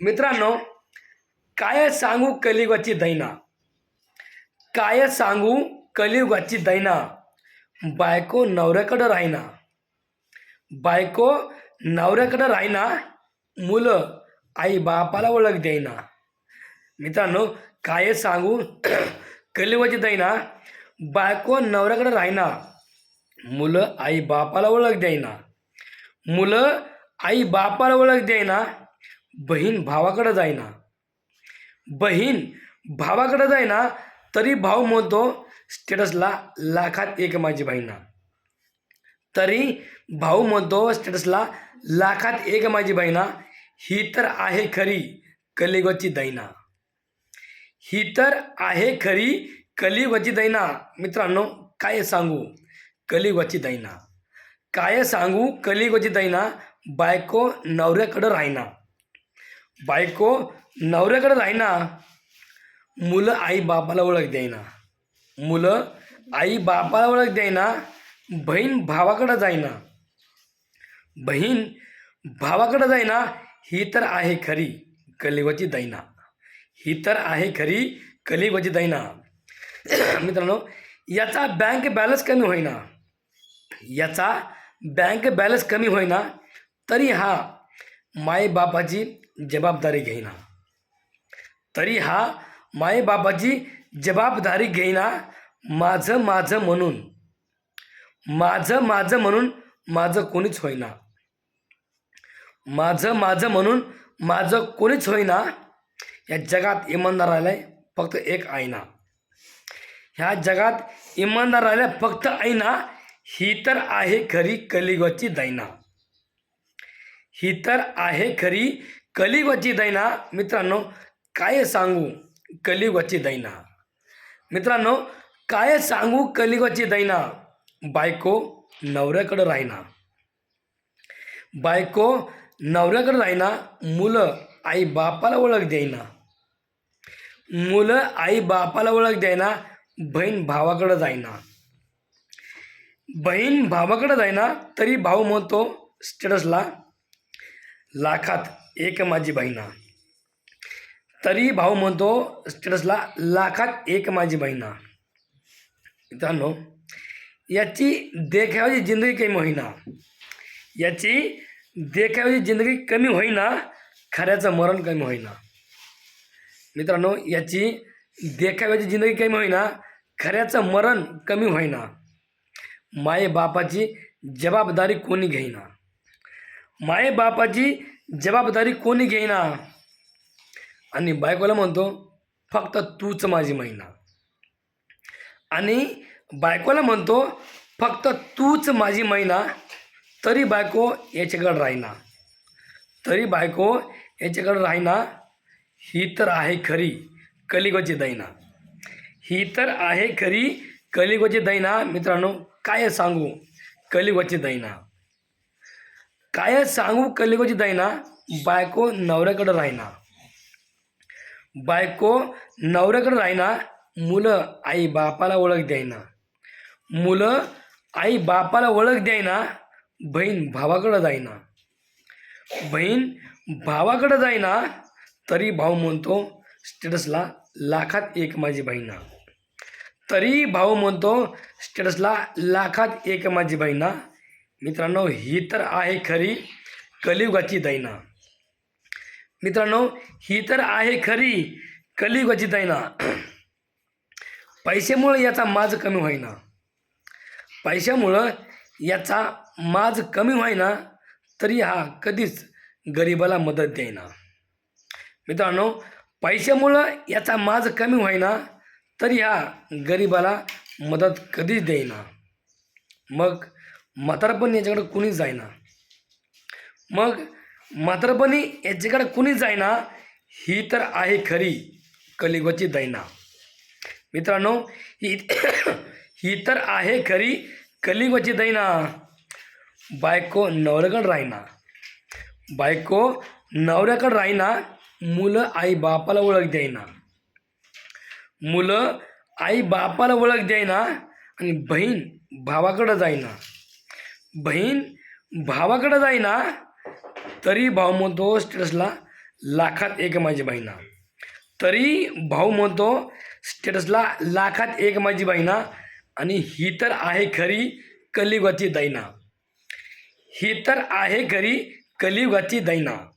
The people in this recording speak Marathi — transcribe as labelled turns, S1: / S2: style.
S1: मित्रांनो काय सांगू कलियुगाची दैना? काय सांगू कलियुगाची दैना? बायको नवऱ्याकडं राहिना. बायको नवऱ्याकडं राहिना मुलं आई बापाला ओळख देईना. मित्रांनो काय सांगू कलियुगाची दैना? बायको नवऱ्याकडं राहिना मुलं आई बापाला ओळख देईना. मुलं आई बापाला ओळख देईना बहीण भावाकडं जाईना. बहीण भावाकडं जाईना तरी भाऊ म्हणतो स्टेटसला लाखात एक माझी बहिणा. तरी भाऊ म्हणतो स्टेटसला लाखात एक माझी बहिणा. ही तर आहे खरी कलियुगाची दैना. ही तर आहे खरी कलियुगाची दैना. मित्रांनो काय सांगू? कलियुगाची दैना. काय सांगू? कलिगची दैना बायको नवऱ्याकडं राहिना. बायको नवऱ्याकडं जाईना. मुलं आई बापाला ओळख द्यायना मुलं आई बापाला ओळख द्यायना बहीण भावाकडं जाईना. बहीण भावाकडं जाईना. ही तर आहे खरी कलिवची दैना. ही तर आहे खरी कलिवची दैना. मित्रांनो याचा बँक बॅलन्स कमी होईना. याचा बँक बॅलन्स कमी होईना. तरी हा मायबापाची जबाबदारी घेईना. तरी हा मायबापाची जबाबदारी घेईना माझं माझं म्हणून. माझं माझं म्हणून माझं कोणीच होईना. माझं माझं म्हणून माझं कोणीच होईना. या जगात इमानदार राहिलाय फक्त एक आईना. ह्या जगात इमानदार राहिल्या फक्त आईना ही तर आहे खरी कलियुगाची दैना ही तर आहे खरी कलियुगाची दैना मित्रांनो काय सांगू कलियुगाची दैना मित्रांनो काय सांगू कलियुगाची दैना बायको नवऱ्याकडं राहिना. बायको नवऱ्याकडं राहिना मुलं आई बापाला ओळख द्यायना मुलं आई बापाला ओळख द्यायना बहीण भावाकडं जाईना. बहीण भावाकडं जाईना तरी भाऊ म्हणतो स्टेटसला लाखात एक माझी बहिणा. तरी भाऊ म्हणतो स्टेटसला लाखात एक माझी बहिणा. मित्रांनो याची देखाव्याची जिंदगी कमी होईना. याची देखाव्याची जिंदगी कमी होईना खऱ्याचं मरण कमी होईना. मित्रांनो याची देखाव्याची जिंदगी कमी होईना खऱ्याचं मरण कमी होईना. माये बापाची जबाबदारी कोणी घेईना. माये बापाची जबाबदारी कोणी घेईना? आणि बायकोला म्हणतो फक्त तूच माझी महिना. आणि बायकोला म्हणतो फक्त तूच माझी महिना तरी बायको याच्याकडं राहीना. तरी बायको याच्याकडं राहिना ही तर आहे खरी कलिगोची दैना. ही तर आहे खरी कलिगोची दैना. मित्रांनो काय सांगू? कलिगोची दैना. काय सांगू? कलिगोची दैना बायको नवऱ्याकडं राहिना. बायको नवऱ्याकडं राहिना मुलं आई बापाला ओळख द्यायना. मुलं आई बापाला ओळख द्यायना बहीण भावाकडं जाईना बहीण भावाकडं जाईना तरी भाऊ म्हणतो स्टेटसला लाखात एक माझी बहिणा. तरी भाऊ म्हणतो स्टेटसला लाखात एक माझी बहिणा. मित्रांनो ही तर आहे खरी कलियुगाची दैना. मित्रांनो ही तर आहे खरी कलियुगाची दैना. पैशामुळं याचा माज कमी होईना. पैशामुळं याचा माज कमी होईना तरी हा कधीच गरिबाला मदत देईना. मित्रांनो पैशामुळं याचा माज कमी होईना तरी हा गरिबाला मदत कधीच देईना. मग म्हातारपणी याच्याकडे कुणीच जाईना. मग म्हातारपणी याच्याकडे कुणीच जाईना ही तर आहे खरी कलिगोची दैना. मित्रांनो ही ही तर आहे खरी कलिगोची दैना. बायको नवऱ्याकडं राहिना. बायको नवऱ्याकडं राहिना मुलं आई बापाला ओळख द्यायना मुलं आई बापाला ओळख द्यायना आणि बहीण भावाकडं जाईना. बहीण भावाकडं जाईना तरी भाऊ म्हणतो स्टेटसला लाखात एक माझी बहिणा. तरी भाऊ म्हणतो स्टेटसला लाखात एक माझी बहिणा. आणि ही तर आहे खरी कलियुगाची दैना. ही तर आहे खरी कलियुगाची दैना.